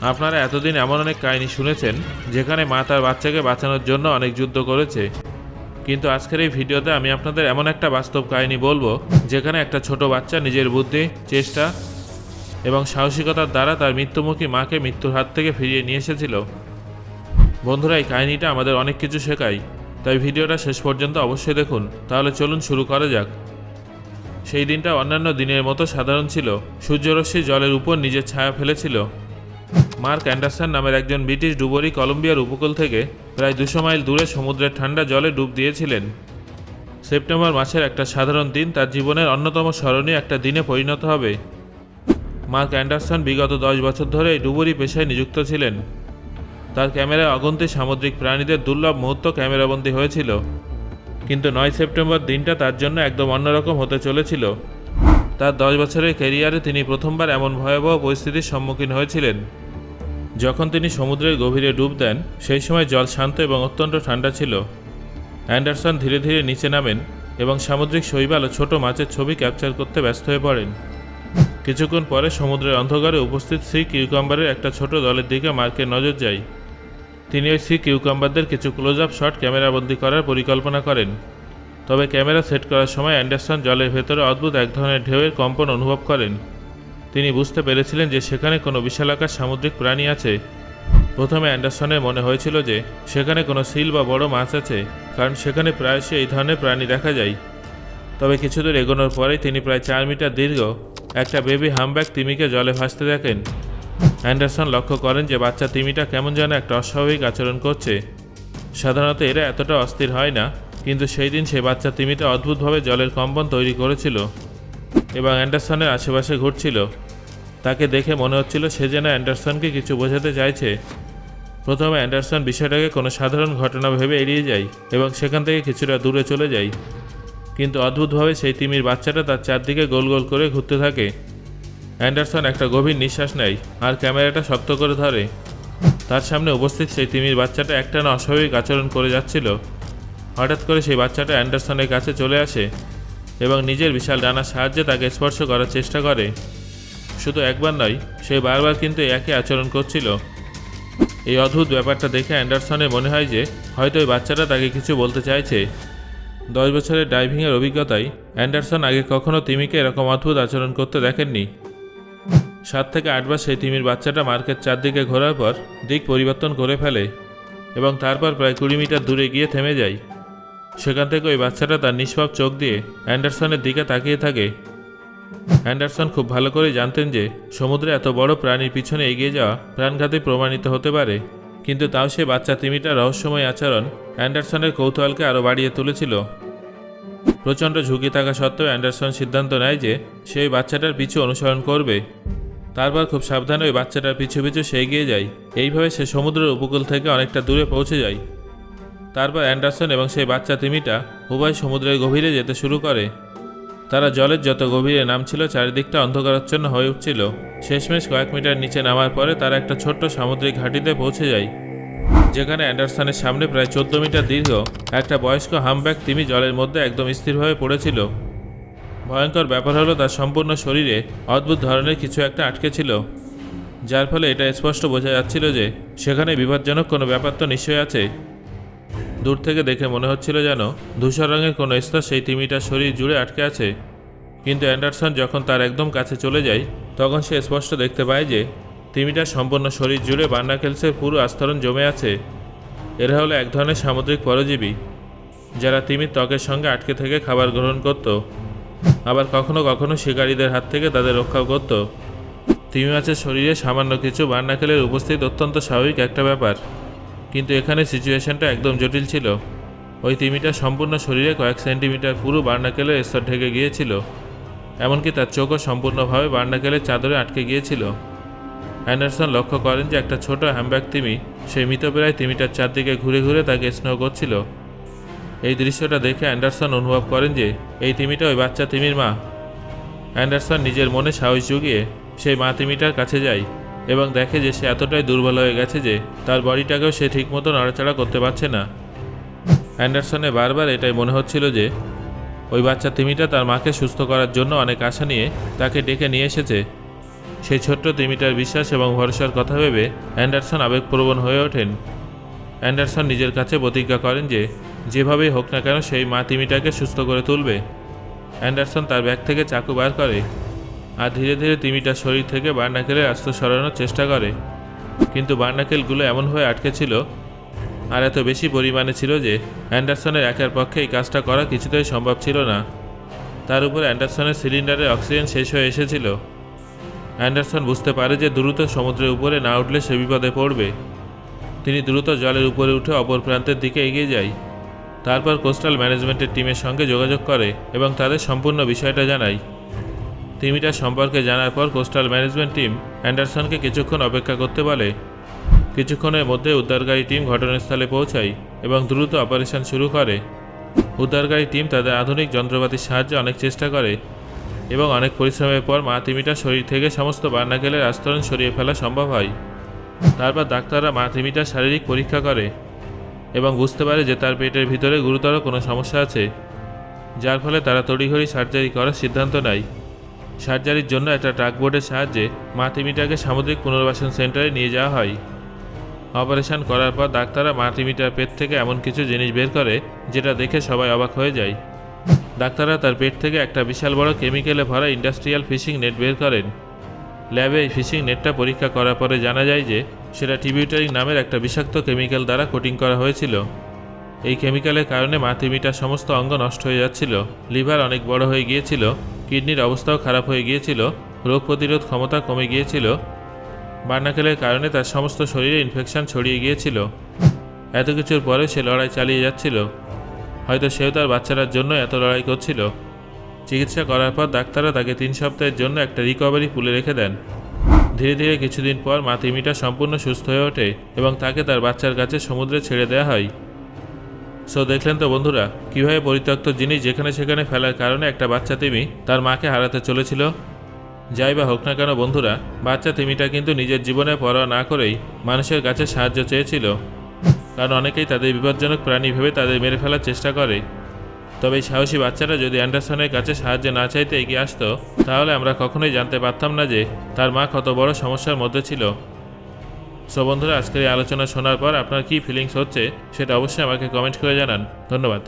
আপনারা এতদিন এমন অনেক কাহিনী শুনেছেন, যেখানে মা তার বাচ্চাকে বাঁচানোর জন্য অনেক যুদ্ধ করেছে। কিন্তু আজকের এই ভিডিওতে আমি আপনাদের এমন একটা বাস্তব কাহিনী বলব, যেখানে একটা ছোট বাচ্চা নিজের বুদ্ধি, চেষ্টা এবং সাহসিকতার দ্বারা তার মৃত্যুমুখী মাকে মৃত্যুর হাত থেকে ফিরিয়ে নিয়ে এসেছিল। বন্ধুরা, এই কাহিনীটা আমাদের অনেক কিছু শেখায়, তাই ভিডিওটা শেষ পর্যন্ত অবশ্যই দেখুন। তাহলে চলুন শুরু করা যাক। সেই দিনটা অন্যান্য দিনের মতো সাধারণ ছিল। সূর্যরশ্মি জলের উপর নিজের ছায়া ফেলেছিল। মার্ক অ্যান্ডারসন নামের একজন ব্রিটিশ ডুবরি কলম্বিয়ার উপকূল থেকে প্রায় দুশো মাইল দূরে সমুদ্রের ঠান্ডা জলে ডুব দিয়েছিলেন। সেপ্টেম্বর মাসের একটা সাধারণ দিন, তার জীবনের অন্যতম স্মরণীয় একটা দিনে পরিণত হবে। মার্ক অ্যান্ডারসন বিগত দশ বছর ধরে এই ডুবুরি পেশায় নিযুক্ত ছিলেন। তার ক্যামেরায় অগন্তি সামুদ্রিক প্রাণীদের দুর্লভ মুহূর্ত ক্যামেরাবন্দি হয়েছিল। কিন্তু নয় সেপ্টেম্বর দিনটা তার জন্য একদম অন্যরকম হতে চলেছিল। তার দশ বছরের ক্যারিয়ারে তিনি প্রথমবার এমন ভয়াবহ পরিস্থিতির সম্মুখীন হয়েছিলেন। যখন তিনি সমুদ্রের গভীরে ডুব দেন, সেই সময় জল শান্ত এবং অত্যন্ত ঠান্ডা ছিল। অ্যান্ডারসন ধীরে ধীরে নিচে নামেন এবং সামুদ্রিক শৈবাল ও ছোট মাছের ছবি ক্যাপচার করতে ব্যস্ত হয়ে পড়েন। কিছুক্ষণ পরে সমুদ্রের অন্ধকারে উপস্থিত সি কিউকাম্বারের একটা ছোট দলের দিকে মার্কের নজর যায়। তিনি ওই সি কিউকাম্বারদের কিছু ক্লোজ আপ শট ক্যামেরাবন্দি করার পরিকল্পনা করেন। তবে ক্যামেরা সেট করার সময় অ্যান্ডারসন জলের ভেতরে অদ্ভুত এক ধরনের ঢেউয়ের কম্পন অনুভব করেন। তিনি বুঝতে পেরেছিলেন যে সেখানে কোনো বিশালাকার সামুদ্রিক প্রাণী আছে। প্রথমে অ্যান্ডারসনের মনে হয়েছিল যে সেখানে কোনো সিল বা বড় মাছ আছে, কারণ সেখানে প্রায়শই এই ধরনের প্রাণী দেখা যায়। তবে কিছুদূর এগোনোর পরেই তিনি প্রায় চার মিটার দীর্ঘ একটা বেবি হামব্যাক তিমিকে জলে ভাসতে দেখেন। অ্যান্ডারসন লক্ষ্য করেন যে বাচ্চা তিমিটা কেমন যেন একটা অস্বাভাবিক আচরণ করছে। সাধারণত এরা এতটা অস্থির হয় না, কিন্তু সেই দিন সেই বাচ্চা তিমিটা অদ্ভুতভাবে জলের কম্পন তৈরি করেছিল। এবং অ্যান্ডারসনের আশেপাশে ঘুরছিল। তাকে দেখে মনে হচ্ছিল সে যেন অ্যান্ডারসনকে কিছু বোঝাতে চাইছে। প্রথমে অ্যান্ডারসন বিষয়টাকে কোনো সাধারণ ঘটনা ভেবে এড়িয়ে যায় এবং সেখান থেকে কিছুটা দূরে চলে যায়। কিন্তু অদ্ভুতভাবে সেই তিমির বাচ্চাটা তার চারদিকে গোল গোল করে ঘুরতে থাকে। অ্যান্ডারসন একটা গভীর নিঃশ্বাস নেয় আর ক্যামেরাটা শক্ত করে ধরে। তার সামনে উপস্থিত সেই তিমির বাচ্চাটা একটানা অস্বাভাবিক আচরণ করে যাচ্ছিল। হঠাৎ করে সেই বাচ্চাটা অ্যান্ডারসনের কাছে চলে আসে। এবং নিজের বিশাল ডানার সাহায্যে তাকে স্পর্শ করার চেষ্টা করে। শুধু একবার নয়, সে বারবার কিন্তু একই আচরণ করছিল। এই অদ্ভুত ব্যাপারটা দেখে অ্যান্ডারসনের মনে হয় যে, হয়তো ওই বাচ্চাটা তাকে কিছু বলতে চাইছে। দশ বছরের ডাইভিংয়ের অভিজ্ঞতায়, অ্যান্ডারসন আগে কখনো তিমিকে এরকম অদ্ভুত আচরণ করতে দেখেননি। সাত থেকে আটবার সেই তিমির বাচ্চাটা মার্কেট চারদিকে ঘোরার পর দিক পরিবর্তন করে ফেলে এবং তারপর প্রায় কুড়ি মিটার দূরে গিয়ে থেমে যায়। সেখান থেকে ওই বাচ্চাটা তার নিষ্পাপ চোখ দিয়ে অ্যান্ডারসনের দিকে তাকিয়ে থাকে। অ্যান্ডারসন খুব ভালো করে জানতেন যে সমুদ্রে এত বড় প্রাণীর পিছনে এগিয়ে যাওয়া প্রাণঘাতে প্রমাণিত হতে পারে। কিন্তু তাও সে বাচ্চা তিমিটার রহস্যময় আচরণ অ্যান্ডারসনের কৌতূহলকে আরও বাড়িয়ে তুলেছিল। প্রচণ্ড ঝুঁকি থাকা সত্ত্বেও অ্যান্ডারসন সিদ্ধান্ত নেয় যে সে ওই বাচ্চাটার পিছু অনুসরণ করবে। তারপর খুব সাবধানে ওই বাচ্চাটার পিছু পিছু সে এগিয়ে যায়। এইভাবে সে সমুদ্রের উপকূল থেকে অনেকটা দূরে পৌঁছে যায়। তারপর অ্যান্ডারসন এবং সেই বাচ্চা তিমিটা উভয় সমুদ্রের গভীরে যেতে শুরু করে। তারা জলের যত গভীরে নামছিল, চারিদিকটা অন্ধকারাচ্ছন্ন হয়ে উঠছিল। শেষমেশ কয়েক মিটার নিচে নামার পরে তারা একটা ছোট্ট সামুদ্রিক ঘাঁটিতে পৌঁছে যায়, যেখানে অ্যান্ডারসনের সামনে প্রায় চোদ্দ মিটার দীর্ঘ একটা বয়স্ক হামব্যাক তিমি জলের মধ্যে একদম স্থিরভাবে পড়েছিল। ভয়ঙ্কর ব্যাপার হলো, তার সম্পূর্ণ শরীরে অদ্ভুত ধরনের কিছু একটা আটকে ছিল, যার ফলে এটা স্পষ্ট বোঝা যাচ্ছিল যে সেখানে বিপজ্জনক কোনো ব্যাপার তো নিশ্চয়ই আছে। দূর থেকে দেখে মনে হচ্ছিল যেন ধূসর রঙের কোনো স্তর সেই তিমিটার শরীর জুড়ে আটকে আছে। কিন্তু অ্যান্ডারসন যখন তার একদম কাছে চলে যায়, তখন সে স্পষ্ট দেখতে পায় যে তিমিটার সম্পূর্ণ শরীর জুড়ে বার্নাকেলসের পুরো আস্তরণ জমে আছে। এরা হলো এক ধরনের সামুদ্রিক পরজীবী, যারা তিমির ত্বকের সঙ্গে আটকে থেকে খাবার গ্রহণ করত, আবার কখনো কখনো শিকারীদের হাত থেকে তাদের রক্ষাও করত। তিমি মাছের শরীরে সামান্য কিছু বার্নাকেলের উপস্থিত অত্যন্ত স্বাভাবিক একটা ব্যাপার। কিন্তু এখানে সিচুয়েশনটা একদম জটিল ছিল। ওই তিমিটা সম্পূর্ণ শরীরে কয়েক সেন্টিমিটার পুরো বার্নাকেলের স্তর ঢেকে গিয়েছিল, এমনকি তার চোখও সম্পূর্ণভাবে বার্নাকেলের চাদরে আটকে গিয়েছিল। অ্যান্ডারসন লক্ষ্য করেন যে একটা ছোট হ্যামব্যাগ তিমি, সেই মৃতপ্রায় তিমিটার চারদিকে ঘুরে ঘুরে তাকে স্নেহ করছিল। এই দৃশ্যটা দেখে অ্যান্ডারসন অনুভব করেন যে, এই তিমিটা ওই বাচ্চা তিমির মা। অ্যান্ডারসন নিজের মনে সাহস জুগিয়ে সেই মা তিমিটার কাছে যায়। এবং দেখে যে সে এতটাই দুর্বল হয়ে গেছে যে তার বডিটাকেও সে ঠিকমতো নড়াচড়া করতে পারছে না। অ্যান্ডারসনে বারবার এটাই মনে হচ্ছিল যে ওই বাচ্চা তিমিটা তার মাকে সুস্থ করার জন্য অনেক আশা নিয়ে তাকে ডেকে নিয়ে এসেছে। সেই ছোট্ট তিমিটার বিশ্বাস এবং ভরসার কথা ভেবে অ্যান্ডারসন আবেগপ্রবণ হয়ে ওঠেন। অ্যান্ডারসন নিজের কাছে প্রতিজ্ঞা করেন যে যেভাবেই হোক না কেন সেই মা তিমিটাকে সুস্থ করে তুলবে। অ্যান্ডারসন তার ব্যাগ থেকে চাকু বার করে আর ধীরে ধীরে তিমিটার শরীর থেকে বার্নাকেলের আস্ত সরানোর চেষ্টা করে। কিন্তু বার্নাকেলগুলো এমনভাবে আটকে ছিল আর এত বেশি পরিমাণে ছিল যে অ্যান্ডারসনের একের পক্ষে এই কাজটা করা কিছুতেই সম্ভব ছিল না। তার উপর অ্যান্ডারসনের সিলিন্ডারের অক্সিজেন শেষ হয়ে এসেছিল। অ্যান্ডারসন বুঝতে পারে যে দ্রুত সমুদ্রের উপরে না উঠলে সে বিপদে পড়বে। তিনি দ্রুত জলের উপরে উঠে অপর প্রান্তের দিকে এগিয়ে যায়। তারপর কোস্টাল ম্যানেজমেন্টের টিমের সঙ্গে যোগাযোগ করে এবং তাদের সম্পূর্ণ বিষয়টা জানায়। তিমিটা সম্পর্কে জানার পর কোস্টাল ম্যানেজমেন্ট টিম অ্যান্ডারসনকে কিছুক্ষণ অপেক্ষা করতে বলে। কিছুক্ষণের মধ্যে উদ্ধারকারী টিম ঘটনাস্থলে পৌঁছায় এবং দ্রুত অপারেশন শুরু করে। উদ্ধারকারী টিম তাদের আধুনিক যন্ত্রপাতির সাহায্যে অনেক চেষ্টা করে এবং অনেক পরিশ্রমের পর মা তিমিটার শরীর থেকে সমস্ত বার্নাকেলের আস্তরণ সরিয়ে ফেলা সম্ভব হয়। তারপর ডাক্তাররা মা তিমিটার শারীরিক পরীক্ষা করে এবং বুঝতে পারে যে তার পেটের ভিতরে গুরুতর কোনো সমস্যা আছে, যার ফলে তারা তড়িঘড়ি সার্জারি করার সিদ্ধান্ত নেয়। সার্জারির জন্য একটা ট্রাকবোর্ডের সাহায্যে মা তিমিটাকে সামুদ্রিক পুনর্বাসন সেন্টারে নিয়ে যাওয়া হয়। অপারেশন করার পর ডাক্তাররা মা তিমিটার পেট থেকে এমন কিছু জিনিস বের করে যেটা দেখে সবাই অবাক হয়ে যায়। ডাক্তাররা তার পেট থেকে একটা বিশাল বড় কেমিক্যালে ভরা ইন্ডাস্ট্রিয়াল ফিশিং নেট বের করেন। ল্যাবে এই ফিশিং নেটটা পরীক্ষা করার পরে জানা যায় যে সেটা টিবিউটারিং নামের একটা বিষাক্ত কেমিক্যাল দ্বারা কোটিং করা হয়েছিল। এই কেমিক্যালের কারণে মাতৃমিটার সমস্ত অঙ্গ নষ্ট হয়ে যাচ্ছিল, লিভার অনেক বড় হয়ে গিয়েছিল কিডনির অবস্থাও খারাপ হয়ে গিয়েছিল, রোগ প্রতিরোধ ক্ষমতা কমে গিয়েছিল। বার্নাকেলের কারণে তার সমস্ত শরীরে ইনফেকশন ছড়িয়ে গিয়েছিল। এত কিছুর পরে সে লড়াই চালিয়ে যাচ্ছিল। হয়তো সেও তার বাচ্চাটার জন্য এত লড়াই করছিল। চিকিৎসা করার পর ডাক্তাররা তাকে তিন সপ্তাহের জন্য একটা রিকভারি পুলে রেখে দেন। ধীরে ধীরে কিছুদিন পর মা তিমিটা সম্পূর্ণ সুস্থ হয়ে ওঠে এবং তাকে তার বাচ্চার কাছে সমুদ্রে ছেড়ে দেওয়া হয়। সো দেখলেন তো বন্ধুরা, কীভাবে পরিত্যক্ত জিনিস যেখানে সেখানে ফেলার কারণে একটা বাচ্চা তিমি তার মাকে হারাতে চলেছিল? যাই বা হোক না কেন বন্ধুরা, বাচ্চা তিমিটা কিন্তু নিজের জীবনে পরোয়া না করেই মানুষের কাছে সাহায্য চেয়েছিল। কারণ অনেকেই তাদের বিপজ্জনক প্রাণী ভেবে তাদের মেরে ফেলার চেষ্টা করে। তবে সাহসী বাচ্চারা যদি অ্যান্ডারসনের কাছে সাহায্য না চাইতে এগিয়ে আসতো, তাহলে আমরা কখনোই জানতে পারতাম না যে তার মা কত বড় সমস্যার মধ্যে ছিল। সো বন্ধুরা, আজকের এই আলোচনা শোনার পর আপনার কী ফিলিংস হচ্ছে সেটা অবশ্যই আমাকে কমেন্ট করে জানান। ধন্যবাদ।